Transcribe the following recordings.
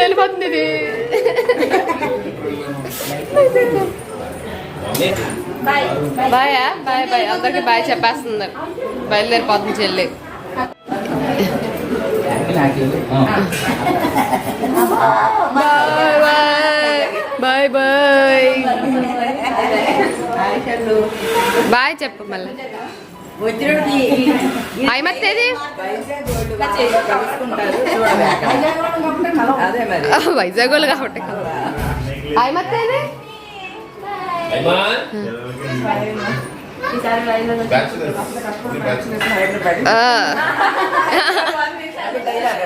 వెళ్ళిపోతుంది ఇది bye bye bye. అందరికి బాయ్ చెప్పేస్తుంది. బయలుదేరిపోతుంది చెల్లి. Bye bye. బాయ్ చెప్పు మళ్ళీ. వైజాగ్ వాళ్ళు కాబట్టి అయిమత్తేది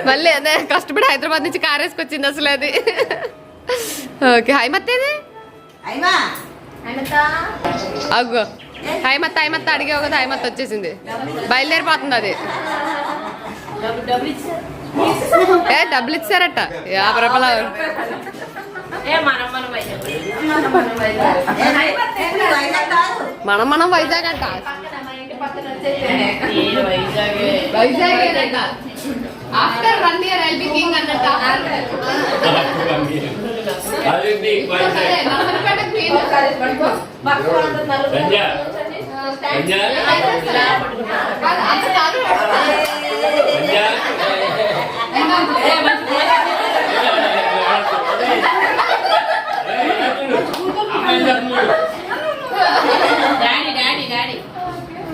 మళ్ళీ అదే కష్టపడి హైదరాబాద్ నుంచి కార్ వేసుకొచ్చింది అసలు అది. ఓకే హైమత్తేది అయిమా హైమత్ హైమత్ అడిగావు కదా హైమత్ వచ్చేసింది. బయలుదేరిపోతుంది అది. ఏ డబ్బులు ఇచ్చారట. యాభై రూపాయలు మనం మనం వైజాగ్ అంట. Vizag after one year I B king అన్నట్ట. సంజయ్ సంజయ్ కాదు, అంత కాదు. సంజయ్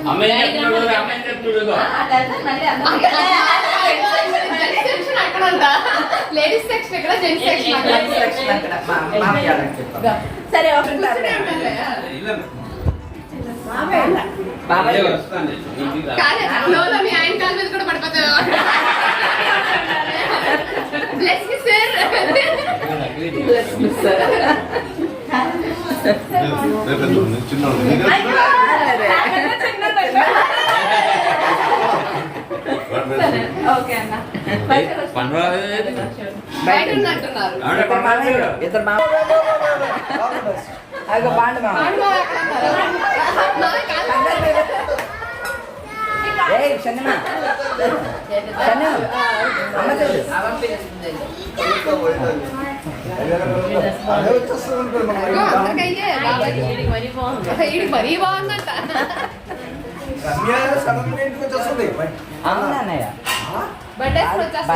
అమ్మాయి చెప్తున్నాడు అమ్మాయి లేడీస్ సెక్షన్ ఇక్కడ జెంట్స్ సెక్షన్ అక్కడ. సరే ఒకటి బాబాయ్. మీ ఆయన కాలు మీద కూడా పడిపోతావు బ్లెస్ మీ సార్ ఓకే అన్న. బయట ఉన్నట్టున్నారు. ఇద్దరు ఇద్దరు మామ అదిగో బాండు మామ వాళ్ళు అక్కడ ఉన్నారు. నా కాలు ఏయ్ చందమా చందు అమ్మ చూడు ఇదిగో అందరికీ అయ్యే బాబాయ్కి. ఈడికి మరీ బాగుందంట అవునా అన్నయ్య బర్త్డే వచ్చేస్తా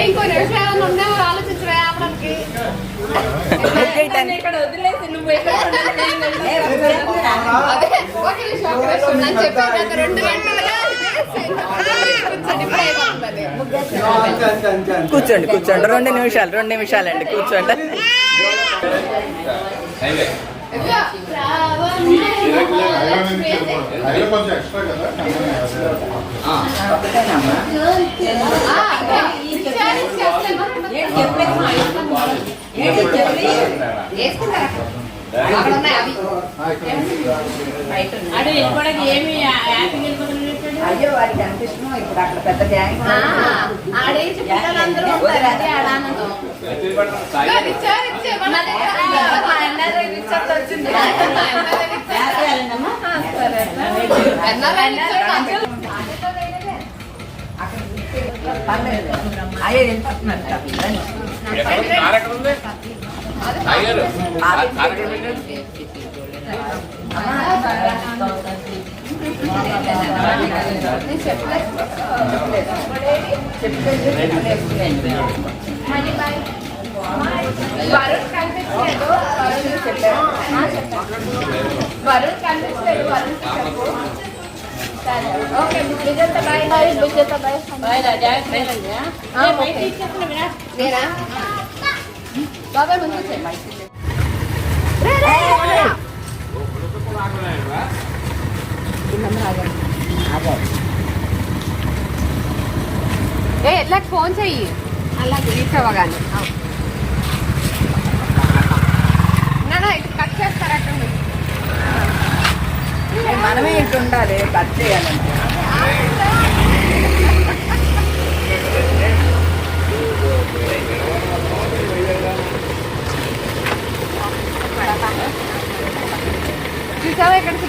ఇంకో నిమిషం ఆలోచించరా ఆపడానికి ఇక్కడ వదిలేసి నువ్వు ఒక నిమిషం. నేను చెప్పాను రెండు గంటలుగా కూర్చోండి కూర్చోండి. రెండు నిమిషాలు రెండు నిమిషాలండి. కూర్చోండి. అక్కడ ఉన్నాయి అవి. అడు వెళ్ళిపోవడానికి ఏమి యాపింగ్ వెళ్ళిపోతున్నాడు అయ్యో వాడికి ఇష్టమో ఇప్పుడు అక్కడ పెద్ద గ్యాంగ్ ఆ, ఆడేసి పిల్లలందరూ ఉంటారు అది ఆనందం? పర్లేదు. అయ్యో వెళ్ళిపోతున్నారు వరుణ్ కనిపించలేదు వరుణ్ కనిపించలేదు వరుణ్ చెప్పు సరే okay Vijetha bye bye Vijetha bye bye జాగ్రత్త ఏ బయట ఇచ్చేస్తున్నా నేనా బాబాయ్ ముందు వచ్చేయ్. ఏ ఎట్లా ఫోన్ చెయ్యి. అలాగే. తీసుకోవగానే కట్ చేస్తారట్టుంది మనమే ఇటు ఉండాలి కట్ చేయాలంటే చూసావా ఇక్కడికి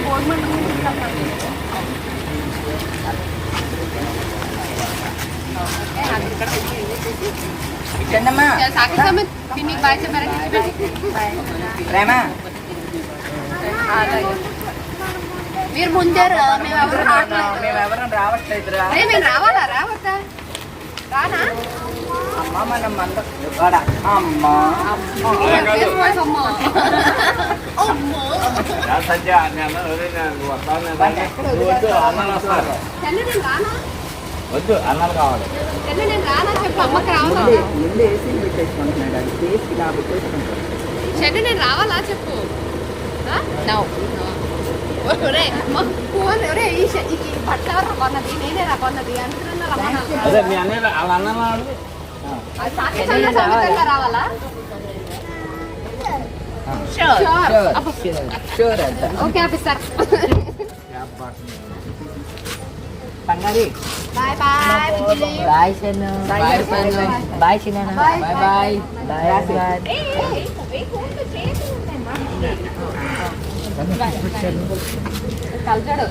గవర్నమెంట్ మీరు ముందారు మేము ఎవరు రావట్లేదు. రావాలా? రావద్దా? రానా? అమ్మ మనం అమ్మా. వద్దు అన్నాలు వస్తారు. వద్దు అన్నాలు కావాలి. చెల్లి నేను రానా? చెప్పు అమ్మకి రావాలా? ముందు ఏసీ పెట్టేసుకుంటున్నాడు అది ఫేస్ ఇలా పెట్టేసుకుంటాడు చెల్లి నేను రావాలా? చెప్పు. నో. ఒరే ఫోన్ ఒరే ఈ ఎవరు కొన్నది నేనే రా కొన్నది అంటున్నా రమ్మన్నా? రావాలా? Sure Sure. అబ్బా. షూర్ అంట. ఓకే ఆఫీసర్ బంగారి బాయ్ బాయ్ బుజ్జిలి బాయ్ చిన్న బాయ్ బాయ్ చిన్న Bye, bye bye. Bye bye కలచాడు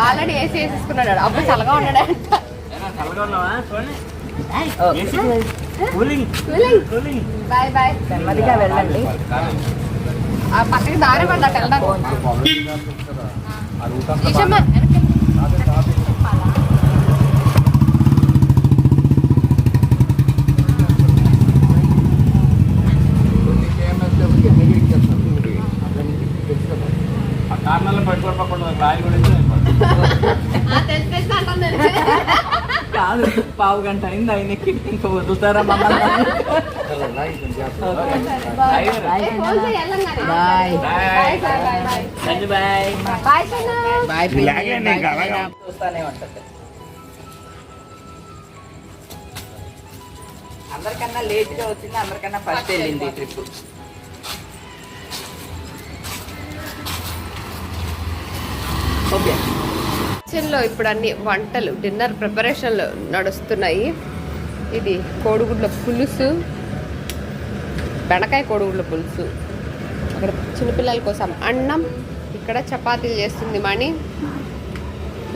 already AC వేసేసుకున్నాడు. అప్పుడు చల్లగా ఉన్నాడు బాయ్ బాయ్ నెమ్మదిగా వెళ్ళండి. ఆ పక్కకి దారి పడ్డా వెళ్ళడానికి ఈశమ్మ ఆ కారణాలు పట్టుకోకుండా రాయి గురించి తెలిసి తెలిసి అంటుంది కాదు పావు గంట అయింది ఆయనకి ఇంకా వదులుతారా మమ్మల్ని. చూస్తానే ఉంటుంది అందరికన్నా లేట్గా వచ్చింది అందరికన్నా ఫస్ట్ వెళ్ళింది ట్రిప్ ఓకే కిచెన్లో ఇప్పుడు అన్ని వంటలు డిన్నర్ ప్రిపరేషన్లు నడుస్తున్నాయి. ఇది కోడిగుడ్ల పులుసు. బెండకాయ కోడిగుడ్ల పులుసు. అక్కడ చిన్నపిల్లల కోసం అన్నం ఇక్కడ చపాతీలు చేస్తుంది మణి.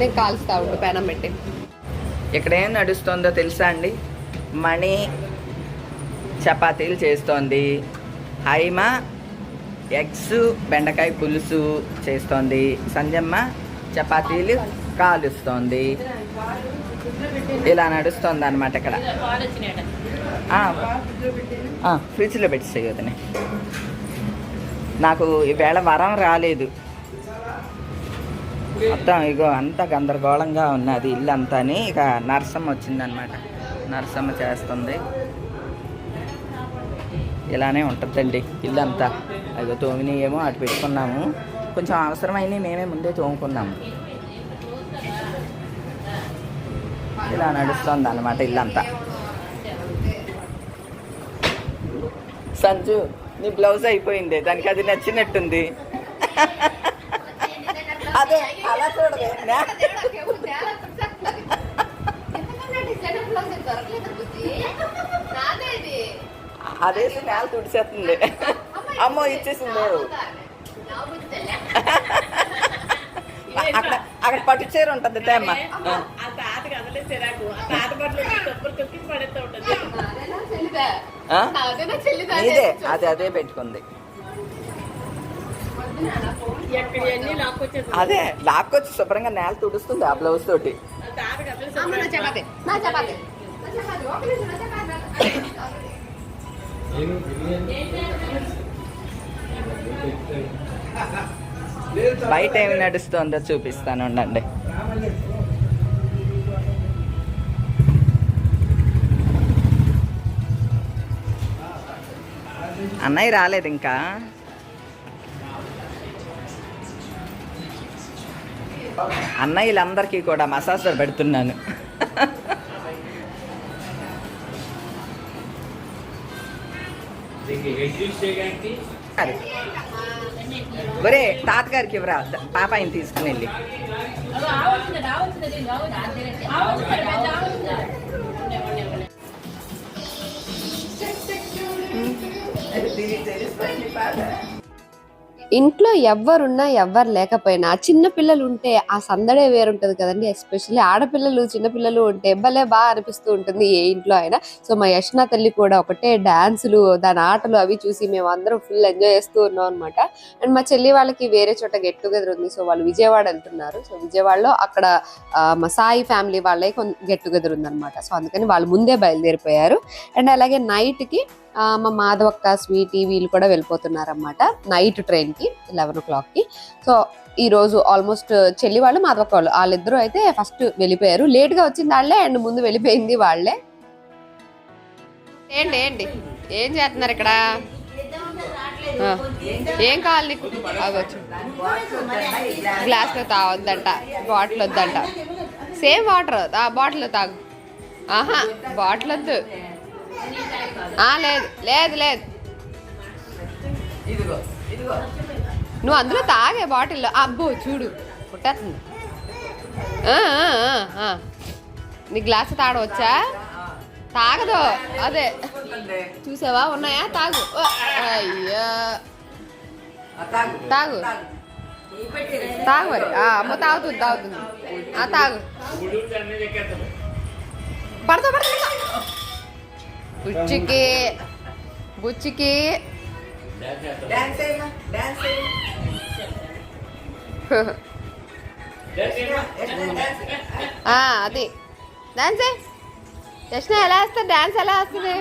నేను కాల్స్తా ఉండు పెనం పెట్టి. ఇక్కడ ఏం నడుస్తుందో తెలుసా అండి? మణి చపాతీలు చేస్తోంది. హైమ ఎగ్స్ బెండకాయ పులుసు చేస్తోంది. సంజమ్మ చపాతీలు కాలుస్తోంది. ఇలా నడుస్తుంది అనమాట ఇక్కడ ఫ్రిడ్జ్లో పెట్టి నాకు ఈవేళ వరం రాలేదు. మొత్తం ఇగో అంత గందరగోళంగా ఉన్నది ఇల్లు అంతాని ఇక నరసమ్మ వచ్చిందనమాట నరసమ్మ చేస్తుంది. ఇలానే ఉంటుందండి ఇల్లు అంతా అదిగో తోమిని ఏమో అటు పెట్టుకున్నాము. కొంచెం అవసరమైనవి మేమే ముందే తోముకున్నాము ఇలా నడుస్తుంది అనమాట ఇల్లంతా. సంజు నీ బ్లౌజ్ అయిపోయింది దానికి అది నచ్చినట్టుంది. అదే అలా చూడదు నా- అదేసి నేల తుడిచేస్తుంది. అమ్మో ఇచ్చేసింది. అక్కడ అక్కడ పట్టు చీర ఉంటుంది తేమ్మ. చెల్లిదా ఇదే అది అదే పెట్టుకుంది. అదే లాక్కొచ్చి శుభ్రంగా నేల తుడుస్తుంది ఆ బ్లౌజ్ తోటి. బయట ఏమి నడుస్తుందో చూపిస్తాను ఉండండి. అన్నయ్య రాలేదు ఇంకా. అన్నయ్యలందరికీ కూడా మసాజ్ పెడుతున్నాను. అది. ఒరే తాతగారికి ఇవ్వరా? పాప ఆయన తీసుకుని వెళ్ళి. ఇంట్లో ఎవ్వరున్నా ఎవ్వరు లేకపోయినా చిన్న పిల్లలు ఉంటే ఆ సందడే వేరుంటుంది కదండి ఎస్పెషల్లీ ఆడపిల్లలు చిన్నపిల్లలు ఉంటే భలే బాగా అనిపిస్తూ ఉంటుంది ఏ ఇంట్లో అయినా. సో మా యష్నా తల్లి కూడా ఒకటే డాన్సులు దాని ఆటలు అవి చూసి మేము అందరం ఫుల్ ఎంజాయ్ చేస్తూ ఉన్నాం అనమాట అండ్ మా చెల్లి వాళ్ళకి వేరే చోట గెట్ టుగెదర్ ఉంది. సో వాళ్ళు విజయవాడ వెళ్తున్నారు. సో విజయవాడలో అక్కడ మా సాయి ఫ్యామిలీ వాళ్ళే గెట్ టుగెదర్ ఉందన్నమాట. సో అందుకని వాళ్ళు ముందే బయలుదేరిపోయారు. అండ్ అలాగే నైట్కి మా మాధవక్క స్వీటీ వీళ్ళు కూడా వెళ్ళిపోతున్నారన్నమాట నైట్ ట్రైన్కి లెవెన్ ఓ క్లాక్కి సో ఈరోజు ఆల్మోస్ట్ చెల్లి వాళ్ళు మాధవక్క వాళ్ళు వాళ్ళిద్దరూ అయితే ఫస్ట్ వెళ్ళిపోయారు. లేట్గా వచ్చింది వాళ్ళే అండ్ ముందు వెళ్ళిపోయింది వాళ్ళే. ఏంటి ఏంటి? ఏం చేస్తున్నారు ఇక్కడ? ఏం కావాలి నీకు? అవ్వచ్చు గ్లాస్లో తాగొద్దంట బాటిల్ వద్దంట. సేమ్ వాటర్ బాటిల్ తాగు. ఆహా బాటిల్ వద్దు. లేదు లేదు లేదు. ఇదిగో ఇదిగో. నువ్వు అందులో తాగే బాటిల్లో అబ్బో చూడు పుట్టేస్తుంది. నీ గ్లాస్ తాగవచ్చా తాగదు అదే. చూసావా ఉన్నాయా? తాగు. ఓ, అయ్యా. తాగు. తాగు. మరి. ఆ, అమ్మ తాగుతుంది తాగుతుంది. ఆ తాగు. పడతా పడతా. బుచ్చికి బుచ్చికి అది. డాన్స్. జస్ట్ ఎలా వేస్తా డాన్స్ ఎలా వేస్తుంది?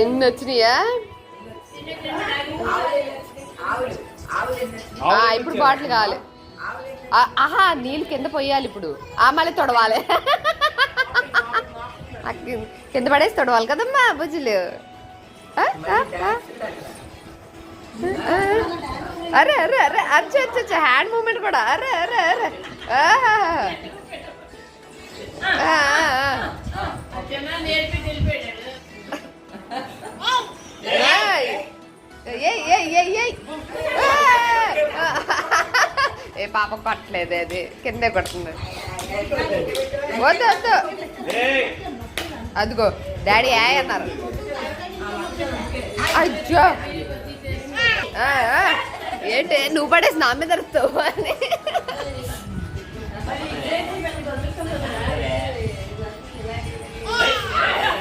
ఎన్ని వచ్చినాయా ఆ, ఇప్పుడు బాటిల్ కావాలి. ఆహా నీళ్ళు కింద పోయాలి ఇప్పుడు. ఆ మళ్ళీ తొడవాలి. కింద- పడేసి తొడవాలి కదమ్మా బుజ్జులు. అరే అరే అరే అచ్చ అచ్చ హ్యాండ్ మూమెంట్ కూడా. అరే అరే అరే. పాప కొట్టలేదు అది. కిందే కొడుతుంది. వద్దు వద్దు. అదిగో డాడీ ఏ అన్నారు. ఆ. ఏంటి నువ్వు పడేసి నా మీద అరుస్తావు అని.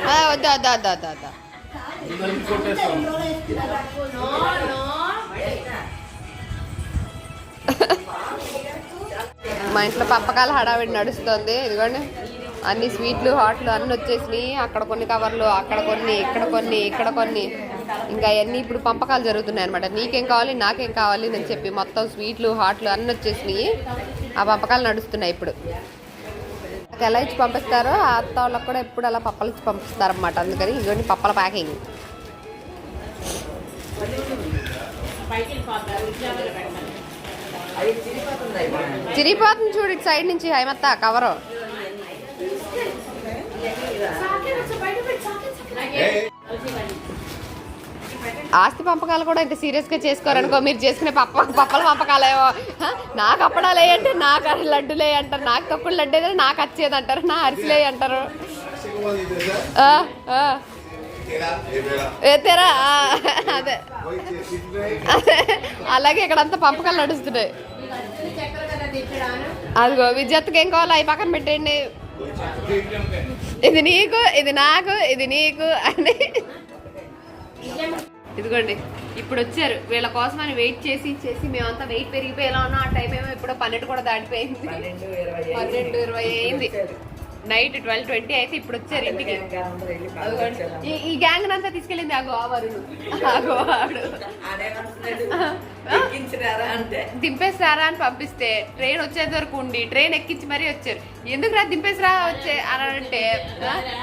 ఆ, వద్దు వద్దు వద్దు వద్దు వద్దు. మా ఇంట్లో పప్పకాల హడావిడి నడుస్తుంది. ఇదిగోండి. అన్ని స్వీట్లు హాట్లు అన్నీ వచ్చేసినాయి. అక్కడ కొన్ని కవర్లు అక్కడ కొన్ని ఇక్కడ కొన్ని ఇక్కడ కొన్ని. ఇంకా అవన్నీ ఇప్పుడు పంపకాలు జరుగుతున్నాయి అనమాట నీకేం కావాలి నాకేం కావాలి అని చెప్పి మొత్తం స్వీట్లు హాట్లు అన్నీ వచ్చేసినాయి. ఆ పంపకాలు నడుస్తున్నాయి ఇప్పుడు. నాకు ఎలా ఇచ్చి పంపిస్తారో ఆ అత్త వాళ్ళకి కూడా ఎప్పుడు అలా పప్పలు ఇచ్చి పంపిస్తారనమాట అందుకని ఇదిగోండి పప్పల ప్యాకింగ్. చిరిగిపోతుంది చూడు ఇటు సైడ్ నుంచి హైమత్త కవరు. ఆస్తి పంపకాలు కూడా ఇంత సీరియస్గా చేసుకోరనుకో మీరు చేసుకునే పప్ప పప్పల పంపకాలేమో హ? నాకు అప్పడాలు వేయంటే నాకు లడ్డులే అంటారు నాకు తప్పుడు లడ్డు ఏదో నాకు వచ్చేది అంటారు నా అరిసెలే అంటారు. తెరా అదే. అలాగే ఇక్కడంతా పంపకాలు నడుస్తున్నాయి. అదిగో విద్యుత్కి ఏం కావాలి అవి పక్కన పెట్టండి ఇది నీకు ఇది నాకు ఇది నీకు అని. ఇదిగోండి ఇప్పుడు వచ్చారు. వీళ్ళ కోసం అని వెయిట్ చేసి ఇచ్చేసి మేమంతా వెయిట్ పెరిగిపోయి ఎలా ఉన్నాం ఆ టైం ఏమో ఇప్పుడు పన్నెండు కూడా దాటిపోయింది. పన్నెండు ఇరవై అయింది. నైట్ ట్వెల్వ్ ట్వంటీ అయితే ఇప్పుడు వచ్చారు ఇంటికి. ఈ- గ్యాంగ్ అంతా తీసుకెళ్ళింది ఆ గోవారుడు ఆ గోవాడు అంటే. దింపేసారా అని పంపిస్తే ట్రైన్ వచ్చేంత వరకు ఉండి ట్రైన్ ఎక్కించి మరీ వచ్చారు. ఎందుకు రా దింపేసిరా వచ్చే అని అంటే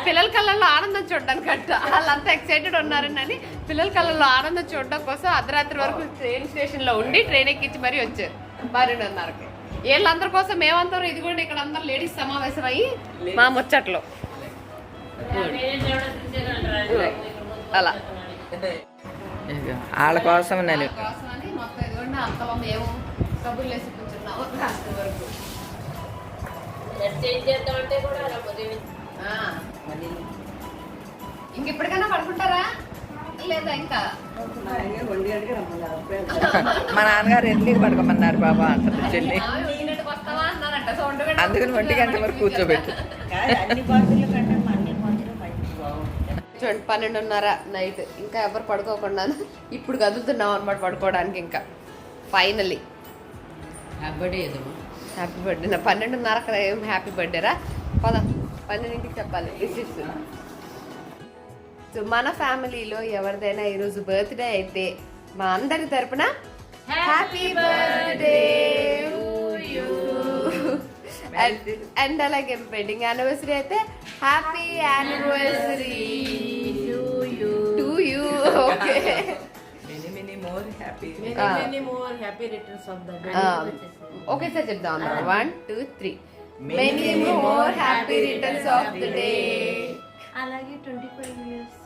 పిల్లల కళ్ళల్లో ఆనందం చూడడానికి అంట. వాళ్ళంతా ఎక్సైటెడ్ ఉన్నారని అని పిల్లల కళ్ళల్లో ఆనందం చూడడం కోసం అర్ధరాత్రి వరకు ట్రైన్ స్టేషన్లో ఉండి ట్రైన్ ఎక్కించి మరీ వచ్చారు. మరిన్నరకి వీళ్ళందరి కోసం మేమందరం ఇదిగోండి ఇక్కడ అందరు లేడీస్ సమావేశం అయ్యి మా ముచ్చట్లో. అలా. వాళ్ళ కోసం నేను. కూడా. ఇంక ఇప్పటికైనా పడుకుంటారా? లేదా ఇంకా? మా నాన్నగారు ఎన్ని పడుకోమన్నారు బాబా అంటారు చెల్లి. అందుకని ఒంటి గంట వరకు కూర్చోబెట్టు. చూడండి పన్నెండున్నర నైట్. ఇంకా ఎవరు పడుకోకుండా ఇప్పుడు కదులుతున్నాం అనమాట పడుకోవడానికి ఇంకా. ఫైనలీ హ్యాపీ బర్త్డే నా పన్నెండున్నర హ్యాపీ బర్త్డేరా పద పన్నెండింటికి చెప్పాలి. విషెస్ సో మన ఫ్యామిలీలో ఎవరిదైనా ఈరోజు బర్త్డే అయితే మా అందరి తరపున హ్యాపీ బర్త్డే అండ్ అలాగే వెడ్డింగ్ యానివర్సరీ అయితే happy anniversary to you okay many many more happy many more happy returns of the okay sir చెప్దాం one two three many more happy returns of the day అలాగే twenty five years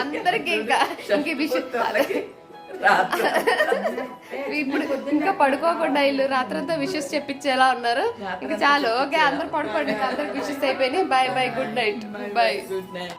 అందరికి ఇంకా ఇప్పుడు ఇంకా పడుకోకుండా ఇల్లు రాత్రంతా విషెస్ చెప్పించేలా ఉన్నారు. ఇంకా చాలు. ఓకే అందరు పడుకోండి. అందరికి విషెస్ అయిపోయినాయి. Bye bye good night bye good night